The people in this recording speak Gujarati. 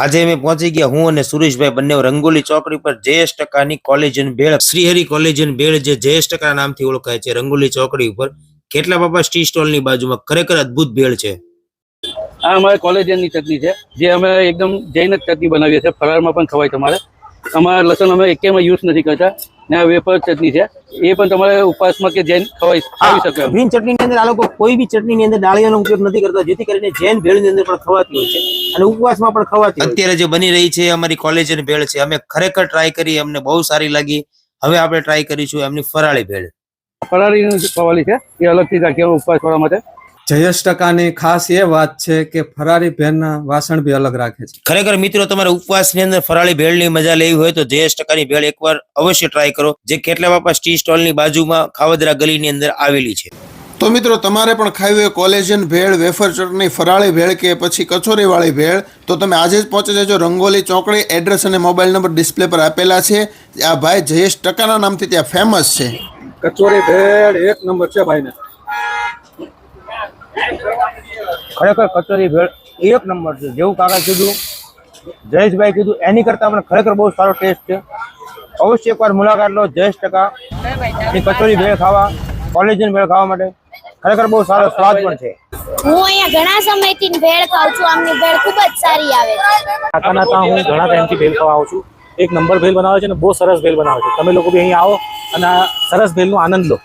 આજે અમે પહોંચી ગયા હું અને સુરેશભાઈ બંને રંગોલી ચોકડી પર જયેશ ટકાની કોલેજ ભેળ શ્રીહરિ કોલેજન ભેળ જે જયેશ ટકા નામથી ઓળખાય છે રંગોલી ચોકડી ઉપર. કેટલા બાપા સ્ટી સ્ટોલની બાજુમાં ખરેખર અદભુત ભેળ છે. આ અમારે કોલેજની ચટણી છે જે અમે એકદમ જૈન જ ચટણી બનાવીએ છીએ ફરાળમાં પણ ખવાય તમારે. અમારા લસણ અમે એકેમાં યુઝ નથી કરતા ને આ વેપર ચટણી છે એ પણ તમારે ઉપવાસમાં કે જૈન ખવાય ખાવી શકે ગ્રીન ચટણી ની અંદર આ લોકો કોઈ બી ચટણી ની અંદર ડાળિયાનો ઉપયોગ નથી કરતા જેથી કરીને જૈન ભેળની અંદર પણ ખવાતી હોય છે. અને ઉપવાસમાં પણ ખવાતી અત્યારે જે બની રહી છે અમારી કોલેજની ભેળ છે અમે ખરેખર ટ્રાય કરી અમને બહુ સારી લાગી. હવે આપણે ટ્રાય કરીશું એમની ફરાળી ભેળ. ફરાળીનું જે ખવાલી છે એ અલગથી રાખીએ અમે ઉપવાસ કરવા માટે. જયેશ ટકાની ખાસ એ વાત છે કે ફરાળી ભેળના વાસણ બી અલગ રાખે છે. ખરેખર મિત્રો તમારે ઉપવાસની અંદર ફરાળી ભેળની મજા લેવી હોય તો જયેશ ટકાની ભેળ એકવાર અવશ્ય ટ્રાય કરો. જે કેટલા બાપા સ્ટી સ્ટોલની બાજુમાં ખાવદરા ગલીની અંદર આવેલી છે. તો મિત્રો તમારે પણ ખાવી હોય કોલેજન ભેળ વેફર ચટણી ફરાળી ભેળ કે પછી કચોરીવાળી ભેળ તો તમે આજે જ પહોંચી જજો રંગોલી ચોકડી. એડ્રેસ અને મોબાઈલ નંબર ડિસ્પ્લે પર આપેલા છે. આ ભાઈ જયેશ ટકાના નામથી ત્યાં ફેમસ છે. કચોરી ભેળ એક નંબર છે ભાઈને. ખરેખર કચોરી ભેળ એક નંબર છે. જેવું કાકા કીધું જયેશભાઈ કીધું એની કરતાં પણ ખરેખર બહુ સારો ટેસ્ટ છે. અવશ્ય એકવાર મુલાકાત લો જયેશ ટકા. ની કચોરી ભેળ ખાવા કોલેજન ભેળ ખાવા માટે. ખરેખર બહુ સારો સ્વાદ પણ છે. હું અહીંયા ઘણા સમયથી ભેળ ખાઉં છું આમની ભેળ ખૂબ જ સારી આવે છે. કાકાના ત્યાં હું ઘણા ટાઈમથી ભેળ ખાવા આવું છું. એક નંબર ભેલ બનાવે છે અને બહુ સરસ ભેલ બનાવે છે. તમે લોકો બી અહીં આવો અને સરસ ભેલનો આનંદ લો.